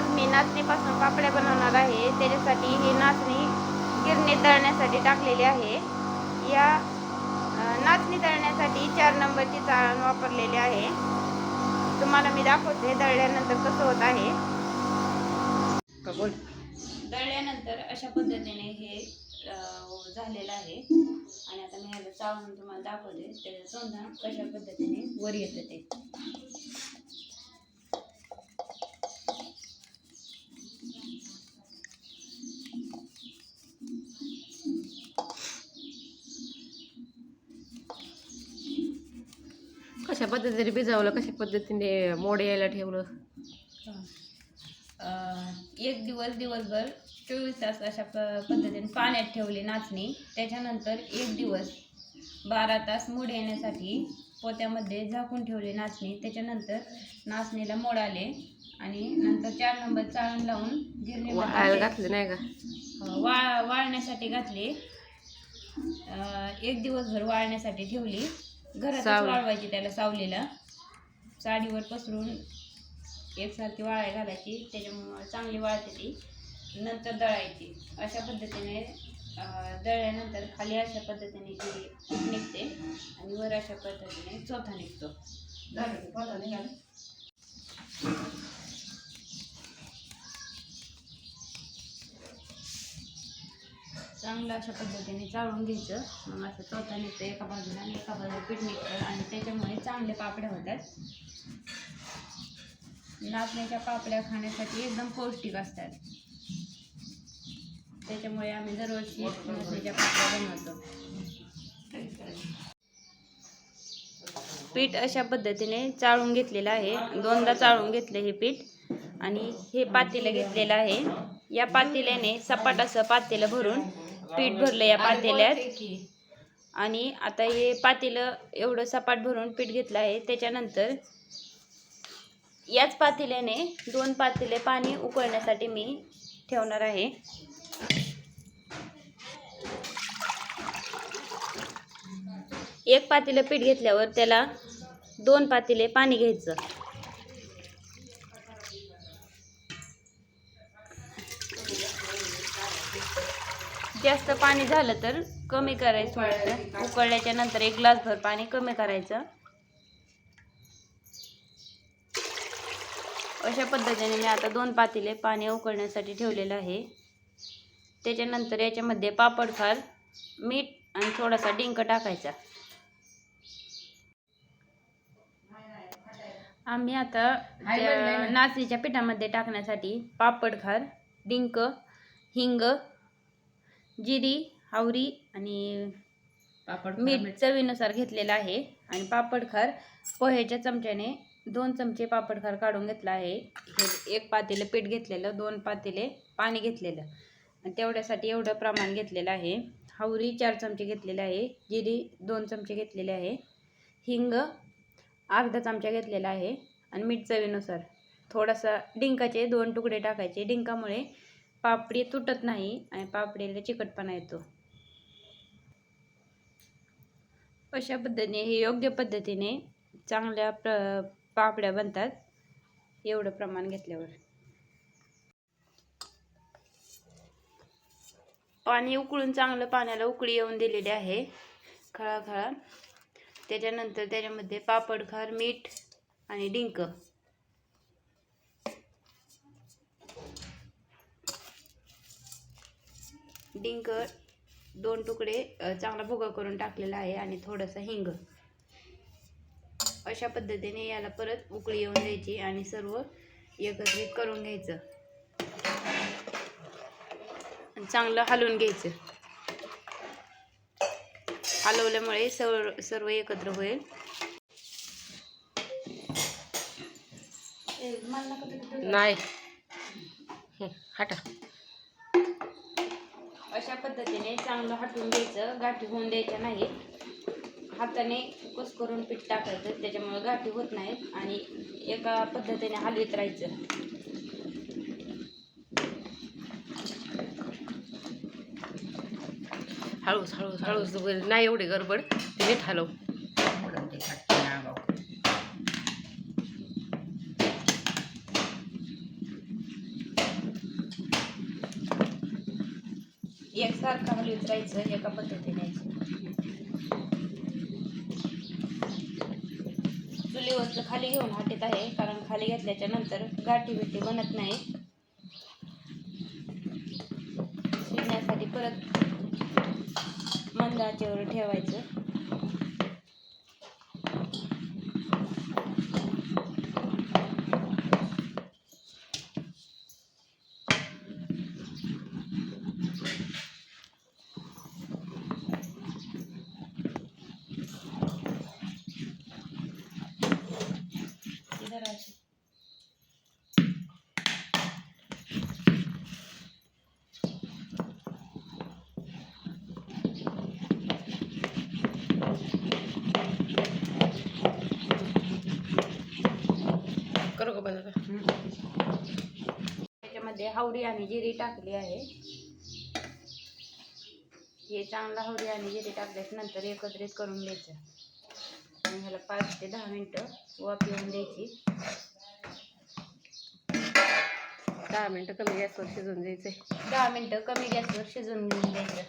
आज मी नाचणीपासून पापड्या बनवणार आहे. त्याच्यासाठी ही नाचणी गिरणी तळण्यासाठी टाकलेली आहे. या नाचणी तळण्यासाठी चार नंबरची चाळण वापरलेली आहे. तुम्हाला मी दाखवते दळल्यानंतर कसं होत आहे. दळल्यानंतर अशा पद्धतीने हे झालेलं आहे. आणि आता मी ह्याला चाळून तुम्हाला दाखवते. त्याचं सोंधा कशा पद्धतीने वर येतं ते. कशा पद्धतीने भिजवलं कशा पद्धतीने मोड यायला ठेवलं? एक दिवस दिवसभर चोवीस तास अशा प पद्धतीने पाण्यात ठेवली नाचणी. त्याच्यानंतर एक दिवस बारा तास मूड येण्यासाठी पोत्यामध्ये झाकून ठेवली नाचणी. त्याच्यानंतर नाचणीला मोड आले आणि नंतर चार नंबर चाळण लावून गिरणीमध्ये घातलं नाही का? वाळ वाळण्यासाठी घातली. एक दिवसभर वाळण्यासाठी ठेवली. घरातच सावली. वाळवायची त्याला सावलीला. साडीवर पसरून एकसारखी वाळाय घालायची त्याच्यामुळे चांगली वाळते ती. नंतर दळायची. अशा पद्धतीने अं, दळल्यानंतर खाली अशा पद्धतीने ती निघते आणि वर अशा पद्धतीने चोथा निघतो. चांगलं अशा पद्धतीने चाळून घ्यायचं. मग असं चौथा निघतं एका बाजूला आणि एका बाजूला पीठ निघतं आणि त्याच्यामुळे चांगले पापड्या होतात. नाचण्याच्या पापड्या खाण्यासाठी एकदम पौष्टिक असतात. त्याच्यामुळे आम्ही दरवर्षी नाचण्याच्या पापड्या बनवतो. पीठ अशा पद्धतीने चाळून घेतलेलं आहे. दोनदा चाळून घेतलं हे पीठ. आणि हे पातेलं घेतलेलं आहे. या पातेल्याने सपाट असं पातेलं भरून पीठ भरलं या पातेल्यात. आणि आता हे पातेलं एवढं सपाट भरून पीठ घेतलं आहे. त्याच्यानंतर याच पातेल्याने दोन पातेले पाणी उकळण्यासाठी मी ठेवणार आहे. एक पातेलं पीठ घेतल्यावर त्याला दोन पातेले पाणी घ्यायचं. जास्त पाणी झालं तर कमी करायचं थोडंसं उकळल्याच्या नंतर एक ग्लासभर पाणी कमी करायचं. अशा पद्धतीने मी आता दोन पातेले पाणी उकळण्यासाठी ठेवलेलं आहे. त्याच्यानंतर याच्यामध्ये पापड खार मीठ आणि थोडासा डिंक टाकायचा. आम्ही आता नाचणीच्या पिठामध्ये टाकण्यासाठी पापड खार डिंक हिंग जिरी हावरी आणि मीठ. चवीनुसार घेतलेलं आहे. आणि पापड खार पोह्याच्या चमच्याने दोन चमचे पापड खार काढून घेतला आहे. हे एक पातेलं पीठ घेतलेलं दोन पातेले पाणी घेतलेलं. आणि तेवढ्यासाठी एवढं प्रमाण घेतलेलं आहे. हावरी चार चमचे घेतलेले आहे. जिरी दोन चमचे घेतलेले आहे. हिंग अर्धा चमचा घेतलेला आहे. आणि मीठ चवीनुसार थोडासा डिंकाचे दोन तुकडे टाकायचे. डिंकामुळे पापडी तुटत नाही आणि पापडीला चिकटपणा येतो. अशा पद्धतीने हे योग्य पद्धतीने चांगल्या प्र पापड्या बनतात एवढं प्रमाण घेतल्यावर. पाणी उकळून चांगलं पाण्याला उकळी येऊन दिलेली आहे खळाखळा. त्याच्यानंतर त्याच्यामध्ये पापड खार मीठ आणि डिंक. डिंक दोन तुकडे चांगला भुगा करून टाकलेला आहे आणि थोडासा हिंग. अशा पद्धतीने याला परत उकळी येऊन द्यायची आणि सर्व एकत्रित करून घ्यायचं. आणि चांगलं हलवून घ्यायचं. हलवल्यामुळे सर्व सर्व एकत्र होईल. नाही. हाटा. अशा पद्धतीने चांगलं हटवून घ्यायचं गाठी होऊन द्यायच्या नाहीत. हाताने कुस करून पीठ टाकायचं त्याच्यामुळे गाठी होत नाहीत आणि एका पद्धतीने हलवीत राहायचं. हळूस हळूस हळूस नाही एवढी गडबड ते नीट हलव एकसारखं हलवीत राहायचं एका पद्धतीने. चुली चुलीवरचं खाली घेऊन हाटीत आहे कारण खाली घेतल्याच्या नंतर गाठी बिठी बनत नाही. शिजण्यासाठी परत मंद आचेवर ठेवायचं. इधर करू का बंद? त्याच्यामध्ये हावडी आणि जिरी टाकली आहे. हे चांगला हावडी आणि जिरी टाकल्याच्या नंतर एकत्रित करून घ्यायचं. आणि ह्याला पाच ते दहा मिनटं वाफ येऊन द्यायची. दहा मिनटं कमी गॅसवर शिजवून द्यायचे दहा मिनटं कमी गॅसवर शिजवून घेऊन द्यायचं.